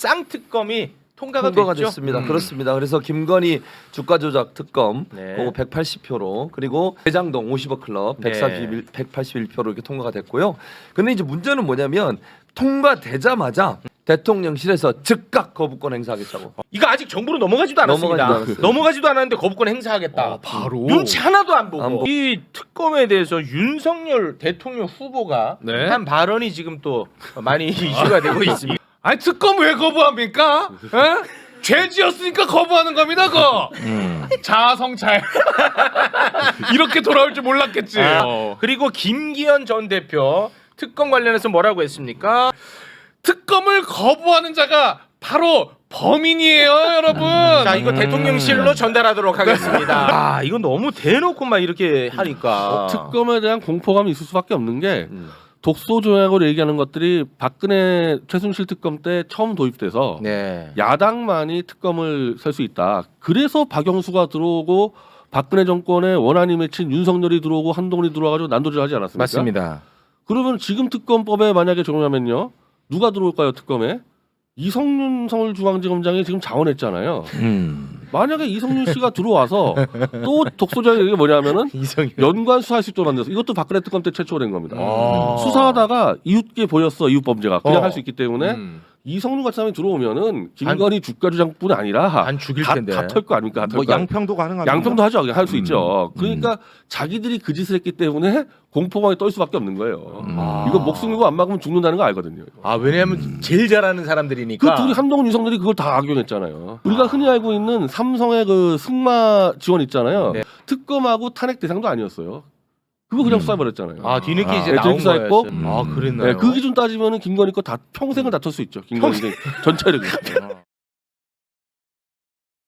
쌍특검이 통과가, 통과가 됐죠. 됐습니다. 음. 그렇습니다. 그래서 김건희 주가 조작 특검 네. 그거 180표로 그리고 대장동 50억 클럽 네. 141 181표로 이렇게 통과가 됐고요. 근데 이제 문제는 뭐냐면 통과되자마자 대통령실에서 즉각 거부권 행사하겠다고. 이거 아직 정부로 넘어가지도 않았습니다. 넘어가지도 않았어요. 넘어가지도 않았는데 거부권 행사하겠다. 아, 바로 눈치 하나도 안 보고. 안 보고. 이 특검에 대해서 윤석열 대통령 후보가 네. 한 발언이 지금 또 많이 이슈가 되고 있습니다. 아니 특검 왜 거부합니까? 에? 죄 지었으니까 거부하는 겁니다, 그거. 자아성찰. 이렇게 돌아올 줄 몰랐겠지. 아, 어. 그리고 김기현 전 대표 특검 관련해서 뭐라고 했습니까? 특검을 거부하는 자가 바로 범인이에요, 여러분. 자 이거 대통령실로 전달하도록 하겠습니다. 아 이거 너무 대놓고 막 이렇게 하니까 특검에 대한 공포감이 있을 수밖에 없는 게 음. 독소 조약으로 얘기하는 것들이 박근혜 최순실 특검 때 처음 도입돼서 네. 야당만이 특검을 셀수 있다. 그래서 박영수가 들어오고 박근혜 정권의 원한이 맺힌 윤석열이 들어오고 한동훈이 들어와가지고 난도질하지 않았습니까? 맞습니다. 그러면 지금 특검법에 만약에 적용하면요 누가 들어올까요 특검에? 이성윤 서울중앙지검장이 지금 자원했잖아요. 음. 만약에 이성윤 씨가 들어와서 또 독소조약이 이게 뭐냐면은 이성윤. 연관 수사할 수 있도록 만들어서 이것도 박근혜 특검 때 최초로 된 겁니다. 아. 수사하다가 이웃게 보였어 이웃 범죄가 그냥 어. 할 수 있기 때문에 음. 이성윤 같은 사람이 들어오면은 김건희 주가 주장뿐 아니라 안 죽일 다, 텐데. 다털 거 아닙니까? 뭐 털거 양평도 가능합니다. 양평도 하죠. 할 수 음. 있죠. 그러니까 자기들이 그 짓을 했기 때문에 공포감이 떨 수밖에 없는 거예요. 아. 이거 목숨 걸고 안 막으면 죽는다는 거 알거든요. 아 왜냐하면 제일 잘하는 그 사람들이니까. 둘이 한동훈 유성들이 그걸 다 악용했잖아요. 우리가 흔히 알고 있는 삼성의 그 승마 지원 있잖아요. 네. 특검하고 탄핵 대상도 아니었어요. 그거 그냥 수사해버렸잖아요. 아 뒤늦게 아. 이제 네, 나온 수사했고, 거였어요. 아 그랬나요? 네, 그 기준 따지면은 김건희 거 다 평생을 다툴 수 있죠. 김건희 전체를.